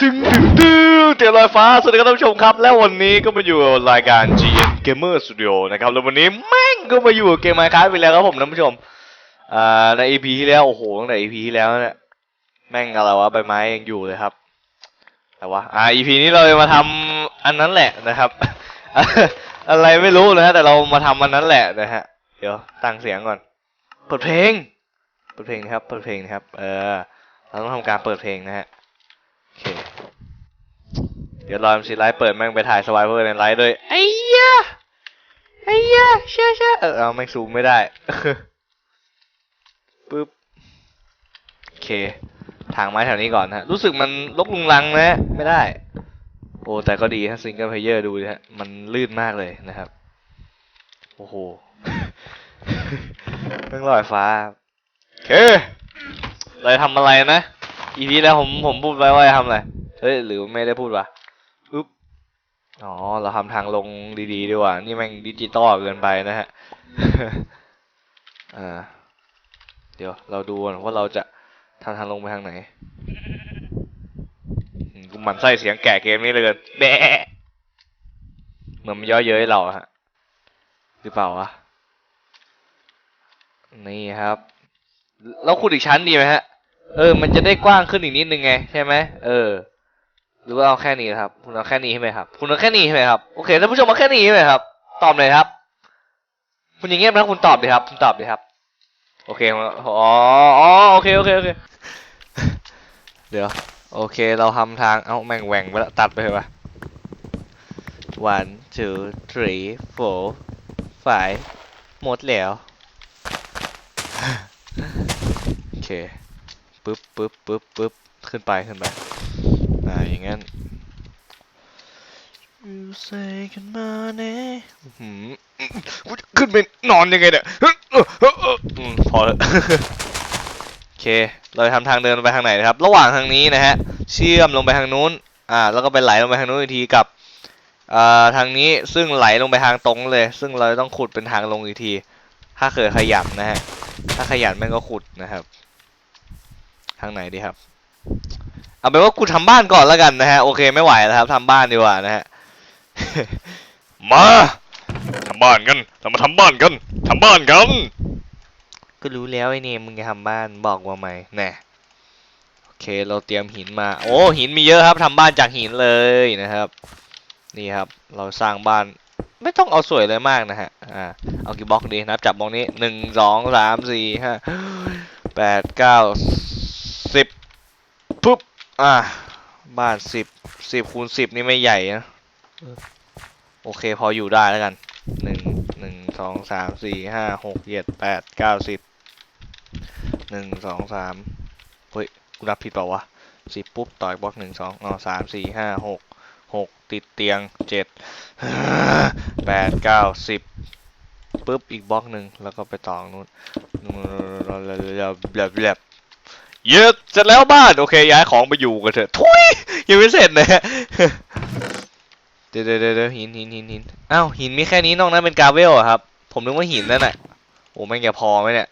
ตึงตึงตึงเตียลอยฟ้า สวัสดีครับท่านผู้ชมครับ แล้ววันนี้ก็มาอยู่รายการ GN Gamer Studio นะครับ แล้ววันนี้แม่งก็มาอยู่เกม Minecraft ไปแล้วครับผมท่านผู้ชมอ่าใน EP ที่แล้ว โอ้โหตั้งแต่ EP ที่แล้วเนี่ยแม่งอะไรวะใบไม้ยังอยู่เลยครับแต่ว่าอ่า EP นี้เราจะมาทำอันนั้นแหละนะครับ อะไรไม่รู้นะฮะแต่เรามาทำอันนั้นแหละนะฮะเดี๋ยวตั้งเสียงก่อน เปิดเพลง เปิดเพลงนะครับ เปิดเพลงนะครับ เออเราต้องทำการเปิดเพลงนะฮะ ดี๋ยวรอมซีไลฟ์เปิดแม่งไปถ่ายสไวเวอร์ในไลฟ์ด้วยไอ้ยะไอ้ยะเชื่อเชื่อเออเอาแม่งซูมไม่ได้ปึ๊บโอเค ทางไม้แถวนี้ก่อนนะฮะ รู้สึกมันลกลุงลังนะฮะไม่ได้ โอ้แต่ก็ดีฮะซิงเกิลเพลเยอร์ดูดิฮะ มันลื่นมากเลยนะครับ โอ้โหเรื่องลอยฟ้าโอเคเราจะทำอะไรนะ อีพีแล้วผมผมพูดไว้ว่าจะทำอะไร เฮ้ย หรือไม่ได้พูดวะอุ๊บ อ๋อ เราทำทางลงดีๆดีกว่า นี่แม่งดิจิตอลเกินไปนะฮะอ่าเดี๋ยวเราดูก่อนว่าเราจะทำทางลงไปทางไหนมกูหมั่นไส้เสียงแก่เกมนี้เลยเกินแบะเหมือนมันย่อเย้ยเราฮะหรือเปล่าวะนี่ครับเราขุดอีกชั้นดีไหมฮะ เออ มันจะได้กว้างขึ้นอีกนิดนึงไง ใช่ไหมเออ หรือว่าเอาแค่นี้ครับ คุณเอาแค่นี้ใช่ไหมครับ คุณเอาแค่นี้ใช่ไหมครับ โอเคท่านผู้ชมเอาแค่นี้ใช่ไหมครับ ตอบเลยครับ คุณอย่างเงี้ยนะคุณตอบดิครับ คุณตอบดิครับ โอเคมอ๋ออ๋อโอเค โอเค โอเค เดี๋ยว โอเค เราทำทาง เอ้า แม่งแหว่งไปแล้วตัดไปเลยปะ one two three four five หมดแล้ว โอเค ปึ๊บปึ๊บปึ๊บปึ๊บขึ้นไป ขึ้นไป อ่าอย่างงั้น You say กันมาเน่หืมกูจะขึ้นไปนอนยังไงเนี่ยฮึเออเออเอออืมพอแล้วโอเค เราจะทำทางเดินไปทางไหนนะครับ ระหว่างทางนี้นะฮะ เชื่อมลงไปทางนู้น อ่า แล้วก็ไปไหลลงไปทางนู้นอีกทีกับอ่าทางนี้ซึ่งไหลลงไปทางตรงเลย ซึ่งเราจะต้องขุดเป็นทางลงอีกที ถ้าเกิดขยันนะฮะ ถ้าขยันแม่งก็ขุดนะครับ ทางไหนดีครับ เอาเป็นว่ากูทำบ้านก่อนแล้วกันนะฮะโอเคไม่ไหวแล้วครับทำบ้านดีกว่านะฮะมาทำบ้านกันเรามาทำบ้านกันทำบ้านกันก็รู้แล้วไอ้เนี่ยมึงจะทำบ้านบอกว่าไหมแน่โอเคเราเตรียมหินมา โอ้หินมีเยอะครับทำบ้านจากหินเลยนะครับ นี่ครับ เราสร้างบ้านไม่ต้องเอาสวยเลยมากนะฮะ อ่า เอากี่บล็อกดีนับจับบล็อกนี้หนึ่งสองสามสี่ห้าแปดเก้าสิบปุ๊บ อ่าบ้านสิบสิบคูณสิบนี่ไม่ใหญ่นะโอเคพออยู่ได้แล้วกันหนึ่งหนึ่งสองสามสี่ห้าหกเจ็ดแปดเก้าสิบหนึ่งสองสามเฮ้ยกูนับผิดเปล่าวะสิบปุ๊บต่อยบล็อกหนึ่งสองอ๋อสามสี่ห้าหกหกติดเตียงเจ็ดแปดเก้าสิบปุ๊บอีกบล็อกหนึ่งแล้วก็ไปต่อตรงนู้นแบบแบบ เย็ดเสร็จแล้วบ้าน โอเค ย้ายของไปอยู่กันเถอะทุยยังไม่เสร็จเลยเดี๋ยวเดี๋ยวเดี๋ยวหินหินหินหินอ้าวหินมีแค่นี้นอกนั้นเป็นกาเวลอะครับ ผมนึกว่าหินนั่นแหละโอ้แม่งจะพอไหมเนี่ย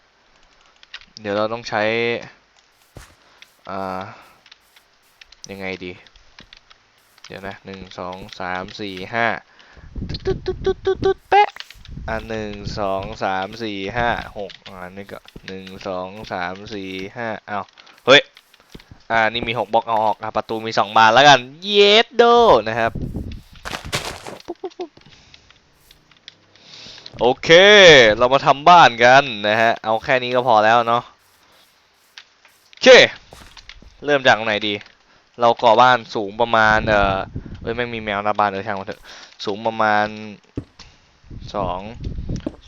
เดี๋ยวเราต้องใช้ อ่า ยังไงดี เดี๋ยวนะหนึ่งสองสามสี่ห้าตุ๊ดตุ๊ดตุ๊ดตุ๊ดตุ๊ดแปะ อะหนึ่งสองสามสี่ห้าหกอ่านี่ก็หนึ่งสองสามสี่ห้าเอ้าเฮ้ยอ่านี่มีหกบล็อกเอาออกอะประตูมีสองบานแล้วกันเยสโดนะครับโอเค เรามาทำบ้านกันนะฮะ เอาแค่นี้ก็พอแล้วเนาะโอเค เริ่มจากตรงไหนดี เราก่อบ้านสูงประมาณ เออเอ้ยแม่มีแมวหน้าบ้านเออช่างมันเถอะ สูงประมาณ สอง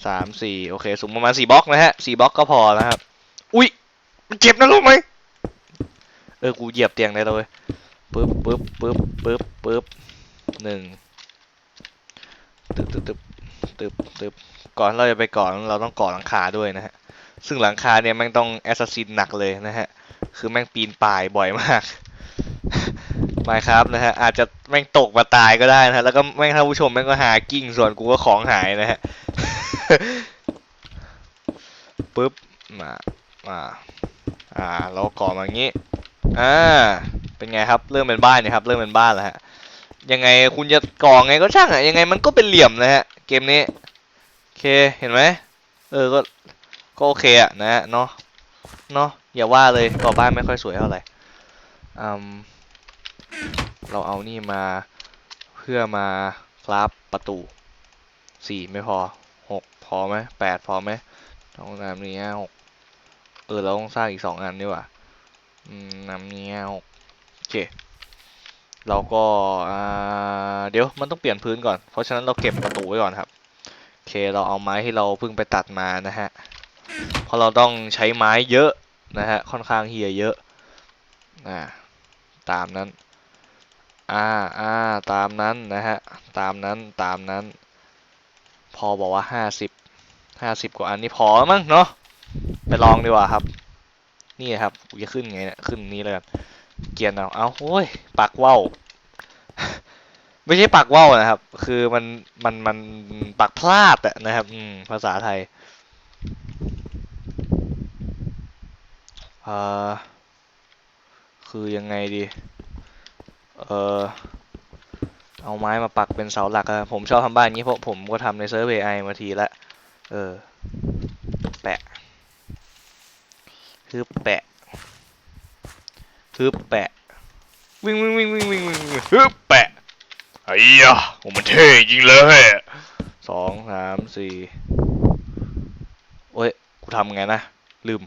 สามสี่โอเคสูงประมาณสี่บล็อกนะฮะสี่บล็อกก็พอนะครับ อุ้ยมันเจ็บนะลูกไหมเออกูเหยียบเตียงได้เลยปึ๊บปึ๊บปึ๊บปึ๊บปึ๊บหนึ่งตึ๊บตึ๊บตึ๊บตึ๊บตึบก่อนเราจะไปก่อนเราต้องก่อหลังคาด้วยนะฮะซึ่งหลังคาเนี่ยแม่งต้องแอสซัสซินหนักเลยนะฮะคือแม่งปีนป่ายบ่อยมาก ไม่ครับนะฮะอาจจะแม่งตกมาตายก็ได้นะฮะแล้วก็แม่งท่านผู้ชมแม่งก็หากิ้งส่วนกูก็ของหายนะฮะปึ๊บมามาอ่าเราก่อมาอย่างงี้อ่าเป็นไงครับเริ่มเป็นบ้านเนี่ยครับเริ่มเป็นบ้านแล้วฮะยังไงคุณจะก่อไงก็ช่างอะยังไงมันก็เป็นเหลี่ยมนะฮะเกมนี้โอเคเห็นไหมเออก็ก็โอเคอะนะฮะเนาะเนาะอย่าว่าเลยก่อบ้านไม่ค่อยสวยเท่าไหร่อืม เราเอานี่มาเพื่อมาคราฟประตูสี่ไม่พอหกพอไหมแปดพอไหมต้องนำนี้หกเออเราต้องสร้างอีกสองอันดีกว่าอืมนำนี้หกโอเคเราก็เดี๋ยวมันต้องเปลี่ยนพื้นก่อน เพราะฉะนั้นเราเก็บประตูไว้ก่อนครับโอเคเราเอาไม้ที่เราเพิ่งไปตัดมานะฮะเพราะเราต้องใช้ไม้เยอะนะฮะค่อนข้างเฮียเยอะอ่าตามนั้น อ่าอ่าตามนั้นนะฮะ ตามนั้นตามนั้น พอบอกว่าห้าสิบห้าสิบกว่าอันนี้พอมั้งเนาะไปลองดีกว่าครับ นี่ครับจะขึ้นไงเนี่ยขึ้นนี้เลยกันเกียร์เอาเอาโอ้ยปักว่าวไม่ใช่ปักว่าวนะครับ คือมันมันมันปักพลาดอะนะครับอืมภาษาไทยเอ่อคือยังไงดี เออเอาไม้มาปักเป็นเสาหลักอะผมชอบทำบ้านอย่างนี้เพราะผมก็ทำในเซิร์ฟไอมาทีละ เออ แปะ คือแปะ คือแปะวิ่งวิ่งวิ่งวิ่งวิ่งวิ่งวิ่งฮึบแปะไอ้ยะโอ้มันเท่จริงเลยสองสามสี่โอ้ย กูทำไงนะ ลืม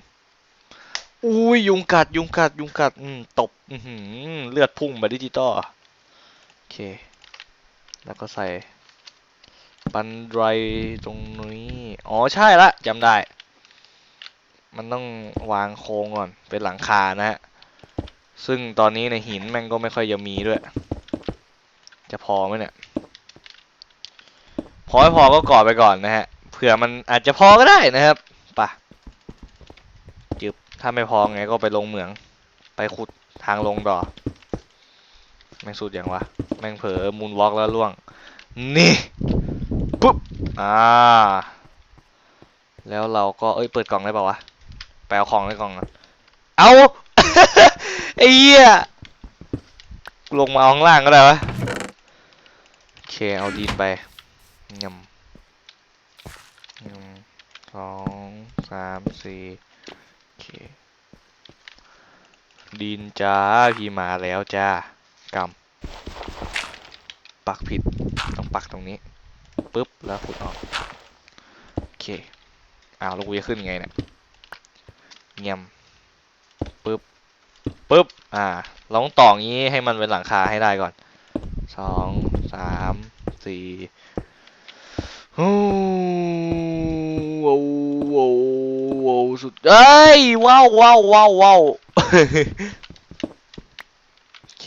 อุ้ยยุงกัดยุงกัดยุงกัดอืมตบอือหือเลือดพุ่งมาดิจิตอลโอเค แล้วก็ใส่บันไดตรงนี้อ๋อใช่ละจำได้ มันต้องวางโครงก่อนเป็นหลังคานะฮะซึ่งตอนนี้ในหินแม่งก็ไม่ค่อยจะมีด้วย จะพอไหมเนี่ย พอไม่พอก็ก่อไปก่อนนะฮะเผื่อมันอาจจะพอก็ได้นะครับไปะ ถ้าไม่พอไงก็ไปลงเหมือง ไปขุดทางลงต่อแม่งสุดอย่างวะ แม่งเผลอมูนวอล์กแล้วล่วง นี่ปุ๊บ อ่า แล้วเราก็ เอ้ย เปิดกล่องได้ป่าวะ ไปเอาของในกล่องเอาไอ้เหี้ย ลงมาเอาข้างล่างก็ได้วะโอเค เอาดินไปยำหนึ่งสองสามสี่ ดินจ้าพี่มาแล้วจ้ากำปักผิดต้องปักตรงนี้ปึ๊บแล้วขุดออกโอเคอ้าวล้วกูจะขึ้นไงเนี่ยเงียมปึ๊บปึ๊บอ่าเราต้องต่องี้ให้มันเป็นหลังคาให้ได้ก่อนสองสามสี่โอ้โหโอ้โหโอ้โห สุด เอ้ย ว้าวว้าวว้าวว้าวโอเค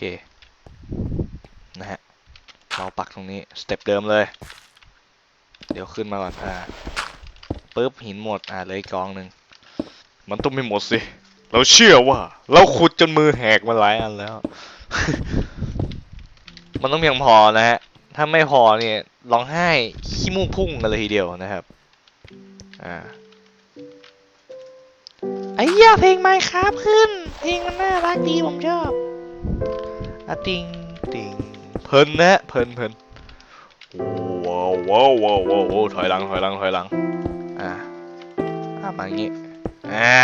นะฮะ เราปักตรงนี้ สเต็ปเดิมเลย เดี๋ยวขึ้นมาก่อนอ่าปึ๊บหินหมด อ่าเลยกองหนึ่ง มันต้องไม่หมดสิ เราเชื่อว่า เราขุดจนมือแหกมาหลายอันแล้ว มันต้องเพียงพอนะฮะ ถ้าไม่พอเนี่ยร้องไห้ขี้มูกพุ่งกันเลยทีเดียวนะครับ อ่า ไอ้ยาเพลงไมค์ครับขึ้น เพลงมันน่ารักดีผมชอบอะติงติงเพลินนะเพลินเพลินว้าวว้าวว้าวว้าวว้าวถอยหลังถอยหลังถอยหลังอ่าอ่ามาอย่างงี้อ่า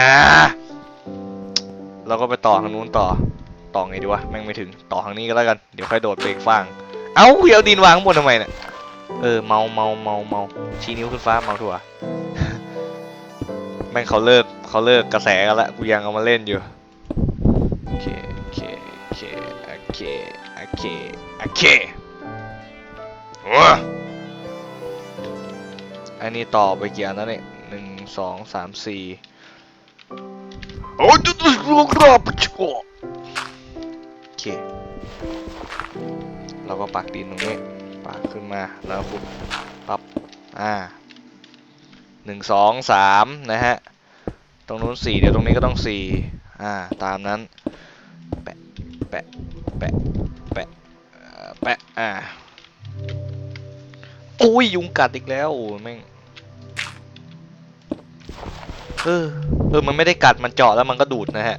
เราก็ไปต่อทางนู้นต่อต่อไงดีวะแม่งไม่ถึงต่อทางนี้ก็แล้วกันเดี๋ยวค่อยโดดไปอีกฝั่งเอ้าเดี๋ยวดินวางข้างบนทำไมเนี่ยเออเมาเมาเมาเมาชี้นิ้วขึ้นฟ้าเมาถั่วแม่งเขาเลิก เขาเลิกกระแสกันละกูยังเอามาเล่นอยู่โอเคโอเคโอเคโอเคโอเคโอเคว้าอันนี้ต่อไปกี่อันแล้วเนี่ยหนึ่งสองสามสี่โอ้ยตุ๊ดตุ๊ดตุ๊ดรอบชัวโอเคเราก็ปักดินตรงนี้ปักขึ้นมาแล้วขุดปับอ่าหนึ่งสองสามนะฮะ ตรงนู้นสี่เดี๋ยวตรงนี้ก็ต้องสี่อ่าตามนั้น แปะ แปะ แปะ แปะ แปะ อ่าโอ้ยยุงกัดอีกแล้วโอ้แม่งเออเออมันไม่ได้กัดมันเจาะแล้วมันก็ดูดนะฮะ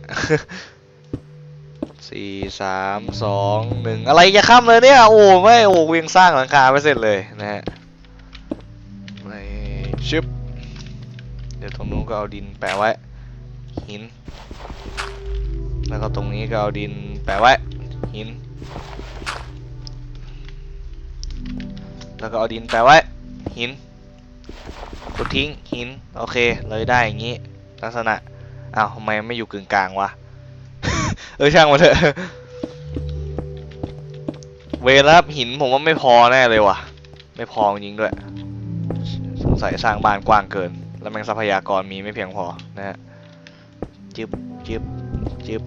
สี่สามสองหนึ่งอะไรจะข้ามเลยเนี่ย โอ้ไม่โอ้กูยังสร้างหลังคาไม่เสร็จเลยนะฮะ ก็เอาดินแปะไว้ หิน แล้วก็ตรงนี้ก็เอาดินแปะไว้ หิน แล้วก็เอาดินแปะไว้ หินขุดทิ้งหิน โอเค เลยได้อย่างนี้ ลักษณะอ้าวทำไมไม่อยู่กึ่งกลางวะ เออช่างมันเถอะ เวลาหินผมว่าไม่พอแน่เลยว่ะ ไม่พอจริงด้วย สงสัยสร้างบ้านกว้างเกิน แล้วแม่งทรัพยากรมีไม่เพียงพอนะฮะจึบจึบจึบ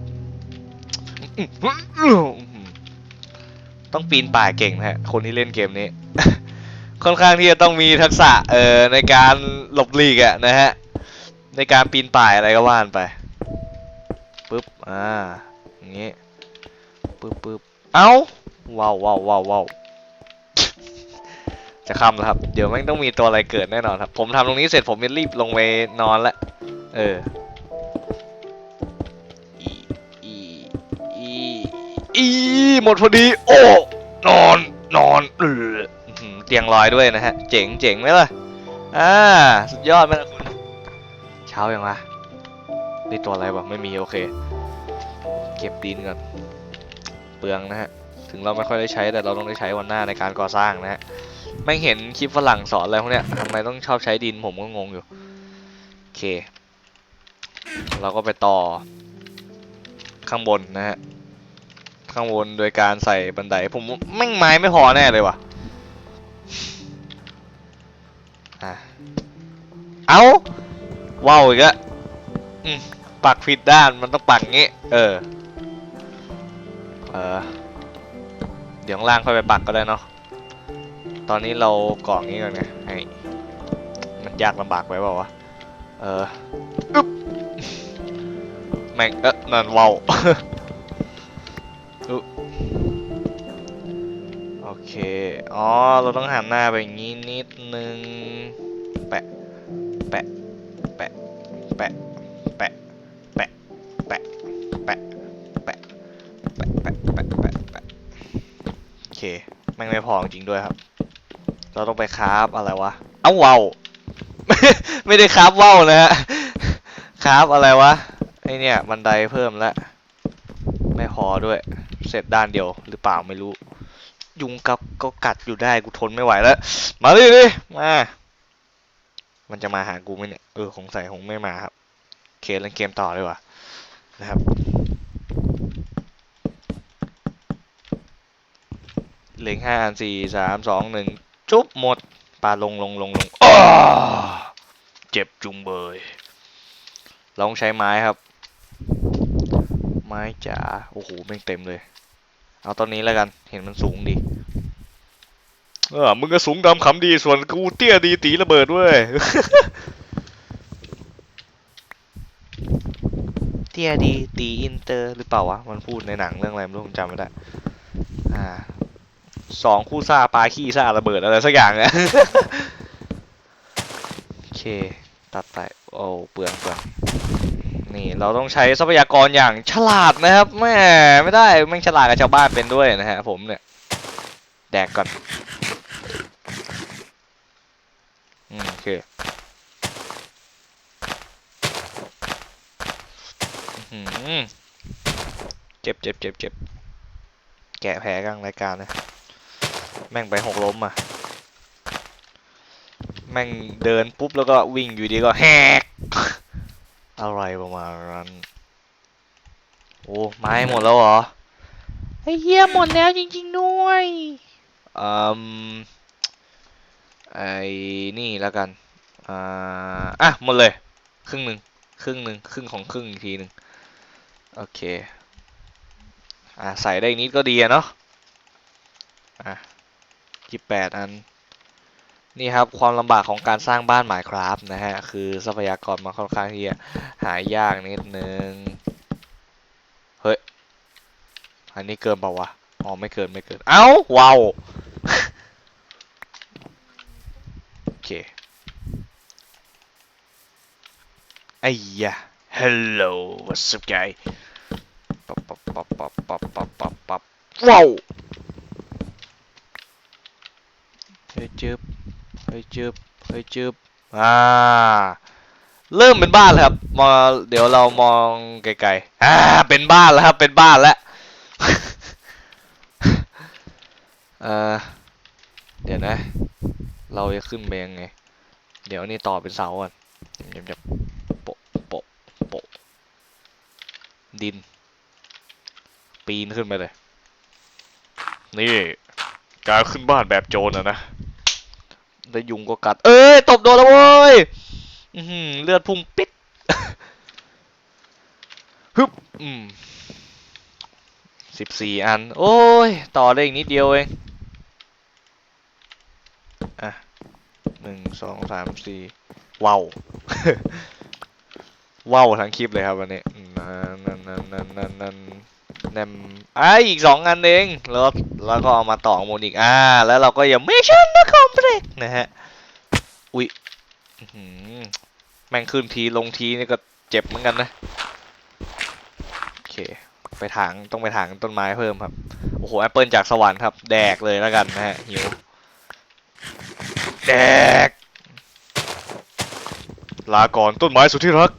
ต้องปีนป่ายเก่งนะฮะคนที่เล่นเกมนี้ ค่อนข้างที่จะต้องมีทักษะเอ่อในการหลบหลีกอะนะฮะในการปีนป่ายอะไรก็ว่านไปปึ๊บอ่าอย่างงี้ปึ๊บปึ๊บเอ้าว้าวว้าวว้าวว้าว จะคำแล้วครับ เดี๋ยวแม่งต้องมีตัวอะไรเกิดแน่นอนครับ ผมทำตรงนี้เสร็จผมจะรีบลงไปนอนละ เออ อีอีอีอีหมดพอดี โอ้ นอน นอนเอออื้อหือเตียงลอยด้วยนะฮะ เจ๋งเจ๋งไหมล่ะ อ่า สุดยอดไหมล่ะคุณ เช้ายังวะนี่ตัวอะไรวะไม่มีโอเค เก็บดินก่อน เปลืองนะฮะ ถึงเราไม่ค่อยได้ใช้แต่เราต้องได้ใช้วันหน้าในการก่อสร้างนะฮะ ไม่เห็นคลิปฝรั่งสอนอะไรพวกเนี้ยทำไมต้องชอบใช้ดินผมก็งงอยู่ โอเค เราก็ไปต่อ ข้างบนนะฮะ ข้างบนโดยการใส่บันได ผมแม่งไม้ไม่พอแน่เลยว่ะอะเอาว้าวอีกแล้วอืมปักผิดด้านมันต้องปักงี้ เออ เออ เดี๋ยวข้างล่างค่อยไปปักก็ได้เนาะ ตอนนี้เราก่องี้ก่อนไงให้มันยากลำบากไปเปล่าวะ เอออึ๊บแม่งเอ๊ะนั่นว้าวโอเค อ๋อ เราต้องหันหน้าไปอย่างนี้นิดนึง แปะ แปะ แปะ แปะ แปะ แปะ แปะ แปะ แปะ แปะ แปะ แปะ แปะแปะโอเค แม่งไม่พอจริงด้วยครับ เราต้องไปคราฟอะไรวะ เอ้าว้าวไม่ได้คราฟว่าวนะฮะคราฟอะไรวะไอเนี่ยบันไดเพิ่มแล้วไม่พอด้วย เสร็จด้านเดียวหรือเปล่าไม่รู้ ยุงกับก็กัดอยู่ได้กูทนไม่ไหวแล้ว มาดิดิมา มันจะมาหากูไหมเนี่ย เออคงใส่คงไม่มาครับเคเล่นเกมต่อเลยว่ะนะครับเหลือห้าสี่สามสองหนึ่ง จุ๊บหมดปลาลงลงลงลงอ้าเจ็บจุงเบยลองใช้ไม้ครับ ไม้จ๋าโอ้โหแม่งเต็มเลย เอาตอนนี้แล้วกันเห็นมันสูงดีเออมึงก็สูงดำขำดีส่วนกูเตี้ยดีตีระเบิดเว้ยเตี้ยดีตีอินเตอร์หรือเปล่าวะมันพูดในหนังเรื่องอะไรไม่รู้ผมจำไม่ได้อ่า สองคู่ซ่าปลาขี้ซ่าระเบิดอะไรสักอย่างเนี่ยโอเค ตัดไปโอ้เปลืองเปลืองนี่เราต้องใช้ทรัพยากรอย่างฉลาดนะครับแม่ไม่ได้แม่งฉลาดกับชาวบ้านเป็นด้วยนะฮะผมเนี่ย แดกก่อนอืมโอเคเจ็บเจ็บเจ็บเจ็บแกะแผลกลางรายการนะ แม่งไปหกล้มอะ แม่งเดินปุ๊บแล้วก็วิ่งอยู่ดีก็แฮก อะไรประมาณนั้นโอ้ไม้หมดแล้วเหรอไอ้เหี้ยหมดแล้วจริงๆด้วยอืมไอ้นี่แล้วกันอ่าอะหมดเลย ครึ่งหนึ่งครึ่งหนึ่งครึ่งของครึ่งอีกทีหนึ่งโอเคอ่าใส่ได้อีกนิดก็ดีอะเนาะอะ ยี่แปดอัน นี่ครับความลำบากของการสร้างบ้านหมายครับนะฮะ คือทรัพยากรมันค่อนข้างที่จะหายากนิดนึง เฮ้ย อันนี้เกินเปล่าวะ อ๋อไม่เกินไม่เกิน เอ้าว้าวโอเคไอ้ยะ hello what's up guy ปั๊บปั๊บปั๊บปับปับปับปับปับว้าวเฮ้ยจึบ เฮ้ยจึบเฮ้ยจึบอ่าเริ่มเป็นบ้านแล้วครับมองเดี๋ยวเรามองไกลๆอ่าเป็นบ้านแล้วครับ เป็นบ้านแล้วเออเดี๋ยวนะ เราจะขึ้นไปยังไง เดี๋ยวนี่ต่อเป็นเสาก่อนเดี๋ยวๆโปะโปะโปะดิน ปีนขึ้นไปเลย นี่ การขึ้นบ้านแบบโจรอะนะ แล้วยุงก็กัด เอ้ย ตบโดนแล้วเว้ยเลือดพุ่งปิดฮึบอืมสิบสี่อัน โอ้ย ต่อได้อีกนิดเดียวเอง อะหนึ่งสองสามสี่ว้าวว้าวทั้งคลิปเลยครับวันนี้นั่นนั่นนั่นนั่นนั่น นั่นนั่นอะอีกสองอันเองแล้วแล้วก็เอามาต่อมูลอีกอ่า แล้วเราก็ยังไม่ชั่นนะคอมเพล็กนะฮะอุ๊ยแม่งขึ้นทีลงทีนี่ก็เจ็บเหมือนกันนะโอเคไปถางต้องไปถางต้นไม้เพิ่มครับโอ้โหแอปเปิลจากสวรรค์ครับ แดกเลยแล้วกันนะฮะหิวแดกลาก่อนต้นไม้สุดที่รัก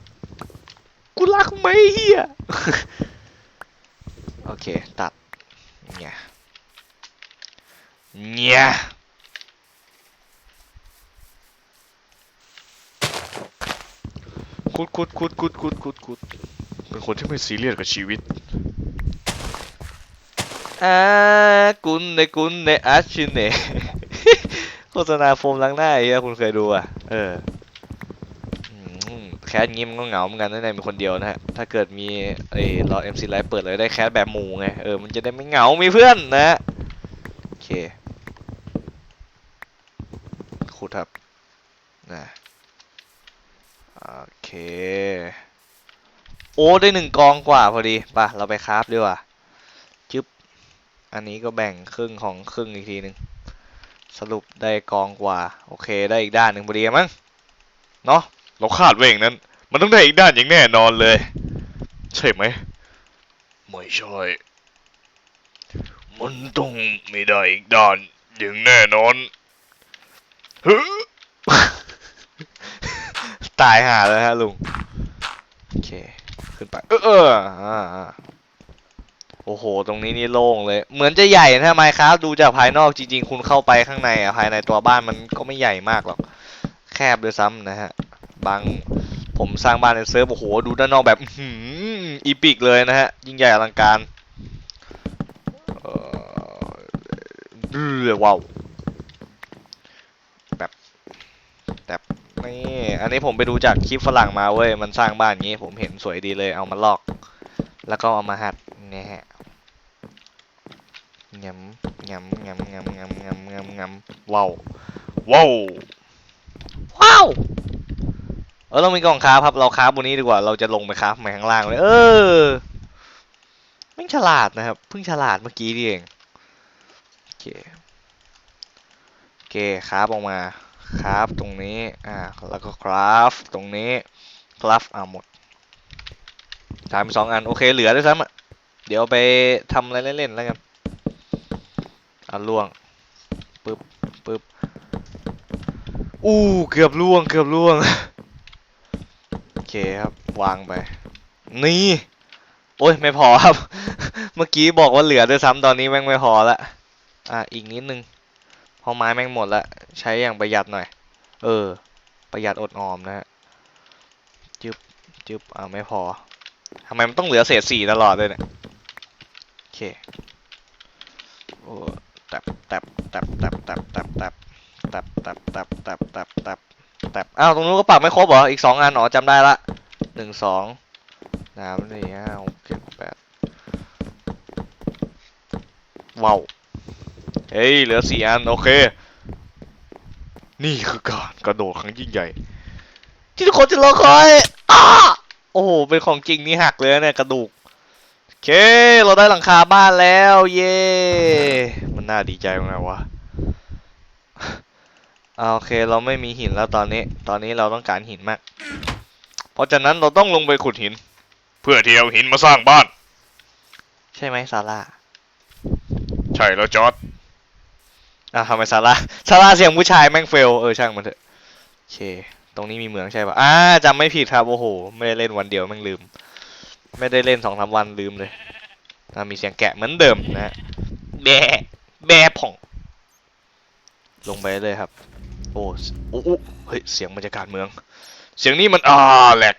กูรักไหมเฮีย เค ตัดเนี่ยเนี่ยคุดคุดคุดคุดคุดคุดคุดเป็นคนที่ไม่ซีเรียสกับชีวิตอ่ากุนในกุนในอาชิเน่โฆษณาโฟมล้างหน้าไอ้เหี้ยคุณเคยดูอะ เอออืม แคสงี้มันก็เหงาเหมือนกันนั่นเองเป็นคนเดียวนะฮะ ถ้าเกิดมีไอ้รอเอ็มซีไลฟ์เปิดเลยได้แคสแบบหมู่ไง เออ มันจะได้ไม่เหงา มีเพื่อนนะฮะโอเคขุดครับนะโอเค โอ้ ได้หนึ่งกองกว่าพอดีป่ะ เราไปคราฟดีกว่าจึ๊บ อันนี้ก็แบ่งครึ่งของครึ่งอีกทีหนึ่งสรุปได้กองกว่า โอเค ได้อีกด้านหนึ่งพอดีมั้ง เนาะ เราคาดไว้อย่างนั้น มันต้องได้อีกด้านอย่างแน่นอนเลย ใช่ไหม ไม่ใช่ มันต้องไม่ได้อีกด้านอย่างแน่นอนฮึตายหาแล้วฮะลุง โอเค ขึ้นไป เออเอออ่าอ่าโอ้โห ตรงนี้นี่โล่งเลย เหมือนจะใหญ่นะไมครับดูจากภายนอกจริง ๆ คุณเข้าไปข้างในอะภายในตัวบ้านมันก็ไม่ใหญ่มากหรอก แคบด้วยซ้ำนะฮะ บางผมสร้างบ้านในเซิร์ฟโอ้โหดูด้านนอกแบบอื้อหืออีปิกเลยนะฮะ ยิ่งใหญ่อลังการเออเว้าวแบบแบบนี่อันนี้ผมไปดูจากคลิปฝรั่งมาเว้ย มันสร้างบ้านอย่างงี้ ผมเห็นสวยดีเลยเอามาลอก แล้วก็เอามาหัดเนี่ยฮะงำงำงำงำงำงำงำงำว้าวว้าวว้าว เออเรามีกล่องคราครับ เราคราบนนี้ดีกว่า เราจะลงไปคาฟใหม่ข้างล่างเลย เออไม่ฉลาดนะครับ เพิ่งฉลาดเมื่อกี้นี่เอง โอเค โอเคคราฟออกมาคราฟตรงนี้ อ่า แล้วก็คราฟตรงนี้ คราฟอ่าหมดทำสองอัน โอเค เหลือด้วยซ้ำอะ เดี๋ยวไปทำอะไรเล่นๆแล้วกัน อะล่วง ปึ๊บ ปึ๊บ อู้ เกือบล่วง เกือบล่วง เคครับ วางไป นี่ โอ้ย ไม่พอครับ เมื่อกี้บอกว่าเหลือด้วยซ้ำตอนนี้แม่งไม่พอละอะอีกนิดนึงพอไม้แม่งหมดละใช้อย่างประหยัดหน่อย เออ ประหยัดอดออมนะฮะจึบจึบอ่าไม่พอทำไมมันต้องเหลือเศษสี่ตลอดเลยเนี่ยโอเคโอ้แตบแตบแตบแตบแตบแตบแตบแตบแตบแตบแตบแตบ แตบแตบอ้าวตรงนู้นก็ปักไม่ครบเหรอ อีกสองอันอ๋อจำได้ละหนึ่งสองสามสี่ห้าหกเจ็ดแปดว้าวเฮ้ย เหลือสี่อัน โอเค นี่คือการกระโดดครั้งยิ่งใหญ่ ที่ทุกคนจะรอคอยอ้าโอ้โห เป็นของจริงนี่หักเลยเนี่ย กระดูก โอเค เราได้หลังคาบ้านแล้ว เย้ มันน่าดีใจมากวะอ่า โอเคเราไม่มีหินแล้วตอนนี้ ตอนนี้เราต้องการหินมาก เพราะฉะนั้นเราต้องลงไปขุดหิน เพื่อที่เอาหินมาสร้างบ้าน ใช่ไหมซาร่าใช่แล้วจอร์ดอะทำไมซาร่าซาร่าเสียงผู้ชายแม่งเฟลเออช่างมันเถอะโอเค ตรงนี้มีเหมืองใช่ปะอ่าจำไม่ผิดครับโอ้โหไม่ได้เล่นวันเดียวแม่งลืม ไม่ได้เล่นสองสามวันลืมเลยอะมีเสียงแกะเหมือนเดิมนะฮะแบะแบะผ่อง ลงไปเลยครับโอ้โอ้โอ้เฮ้ย เสียงบรรยากาศเมือง เสียงนี้มันอ่าแหลก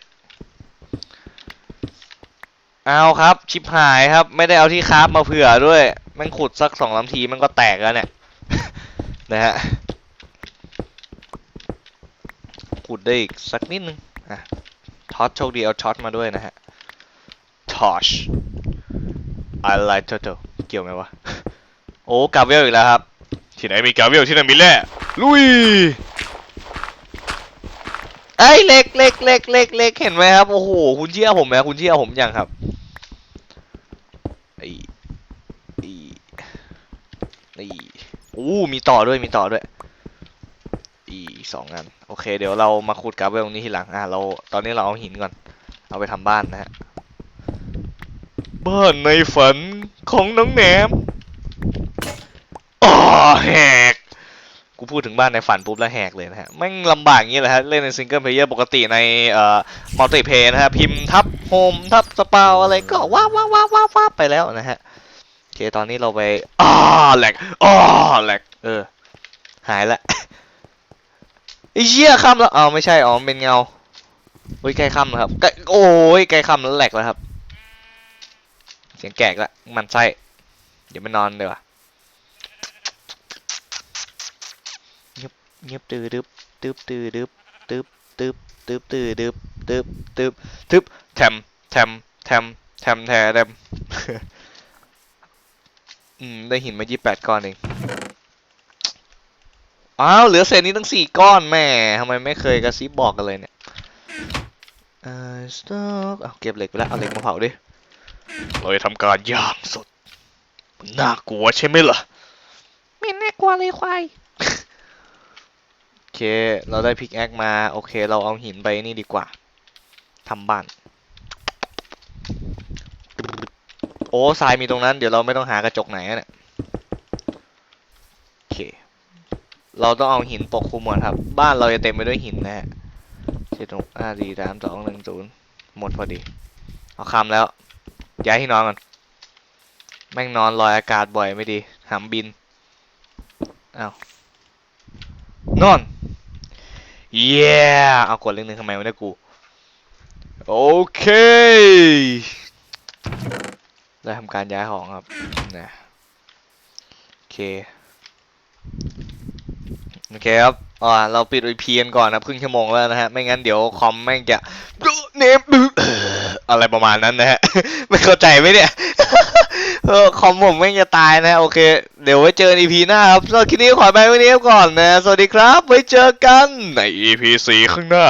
เอาครับ ชิบหายครับ ไม่ได้เอาที่คราฟมาเผื่อด้วยแมันขุดสักสองสาทีมันก็แตกแล้วเนี่ย นะฮะ ขุดได้อีกสักนิดนึง อะท็อตโชคดีเอาท็อตมาด้วยนะฮะ ทอช I like turtle เกี่ยวไหมวะ โอ้กาเวลอีกแล้วครับ ที่ไหนมีกาเวลที่นั่นมีแร่ลุยไอ้ยเล็กเล็กเล็กเล็กเล็กเห็นไหมครับโอ้โหคุณเชื่อผมไหมคุณเชื่อผมยังครับไอ้ไอ้ไอ้อู้มีต่อด้วยมีต่อด้วยอีกสองอันโอเค เดี๋ยวเรามาขุดกราฟเวลตรงนี้ทีหลังอะเราตอนนี้เราเอาหินก่อน เอาไปทำบ้านนะฮะบ้านในฝันของน้องแหนมอ๋อแหก กู พูดถึงบ้านในฝันปุ๊บแล้วแหกเลยนะฮะแม่งลำบากอย่างนี้แหละฮะเล่นในซิงเกิลเพลเยอร์ปกติในเอ่อมัลติเพย์นะฮะพิมพ์ทับโฮมทับสปาวอะไรก็ว้าวว้าวว้าวว้าวว้าวไปแล้วนะฮะโอเคตอนนี้เราไปอ้าแหลกอ้าแหลกเออ หายละไอ้เชี่ยค่ำแล้วอ๋อไม่ใช่อ๋อเป็นเงาโอ้ยใกล้ค่ำแล้วครับใกล้โอ้ยใกล้ค่ำแล้วแหลกแล้วครับ เสียงแกกละมันไส้เดี๋ยวไปนอนเดี๋ยว เงียบตือดึบตึบตือดึบตึบตึบตึบตือดึบตึบตึบตึบแทมแทมแทมแทมแทแทมอืม ได้หินมายี่แปดก้อนเอง อ้าว เหลือเศษนี้ตั้งสี่ก้อนแม่ทำไมไม่เคยกระซิบบอกกันเลยเนี่ยเออสต็อกเอาเก็บเหล็กไปแล้ว เอาเหล็กมาเผาดิเราจะทำการย่างสด น่ากลัวใช่ไหมล่ะไม่น่ากลัวเลยควาย เค เราได้พิกแอคมา โอเค เราเอาหินไปนี่ดีกว่าทำบ้าน โอ้ทรายมีตรงนั้น เดี๋ยวเราไม่ต้องหากระจกไหนเนี่ยโอเค เราต้องเอาหินปกคลุมก่อนครับ บ้านเราจะเต็มไปด้วยหินนะฮะเจ็ดหกห้าสี่สามสองหนึ่งศูนย์หมดพอดี เอาคำแล้ว ย้ายที่นอนก่อน แม่งนอนลอยอากาศบ่อยไม่ดีหำบิน อ้าวนอน เย้เอากดเรื่องนึงทำไมวะเนี่ยกู โอเค ได้ทำการย้ายของครับนะโอเค โอเคครับ อ่า เราปิด IP กันก่อนนะครึ่งชั่วโมงแล้วนะฮะ ไม่งั้นเดี๋ยวคอมแม่งจะเนมอะไรประมาณนั้นนะฮะ ไม่เข้าใจไหมเนี่ยเออคอมผมแม่งจะตายนะ โอเค เดี๋ยวไว้เจอ EP หน้าครับสำหรับคลิปนี้ขอไปไว้นี้ก่อนนะ สวัสดีครับ ไว้เจอกันใน EP 4ข้างหน้า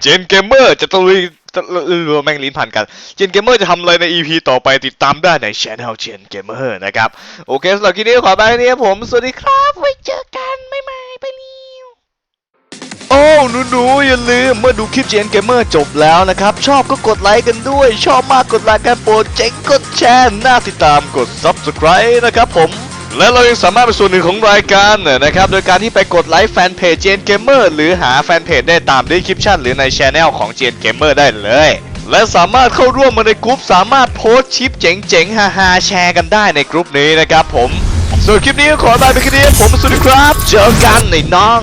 เจนเกมเมอร์จะตะลุยตะลุยแม่งลิ้นพันกัน เจนเกมเมอร์จะทำอะไรใน EP ต่อไปติดตามได้ใน Channel เจนเกมเมอร์นะครับ โอเคสำหรับคลิปนี้ขอไปไว้นี้ผม สวัสดีครับ ไว้เจอกัน บ๊ายบาย ไปแล้วโอ้หนูหนูๆอย่าลืมเมื่อดูคลิปเจนเกมเมอร์จบแล้วนะครับ ชอบก็กดไลค์กันด้วย ชอบมากกดไลค์กันโปรเจ๋งกดแชร์หน่าติดตามกด Subscribe นะครับผมและเรายังสามารถเป็นส่วนหนึ่งของรายการนะครับ โดยการที่ไปกดไลค์แฟนเพจเจนเกมเมอร์หรือหาแฟนเพจได้ตามดีคริปชั่นหรือในช anel ของเจนเกมเมอร์ได้เลย และสามารถเข้าร่วมมาในกลุ่มสามารถโพสชิปเจ๋งๆฮาๆแชร์กันได้ในกลุ่มนี้นะครับผม ส่วนคลิปนี้ขอลาไปแค่นี้ผมสวัสดีครับ เจอกันในน้อง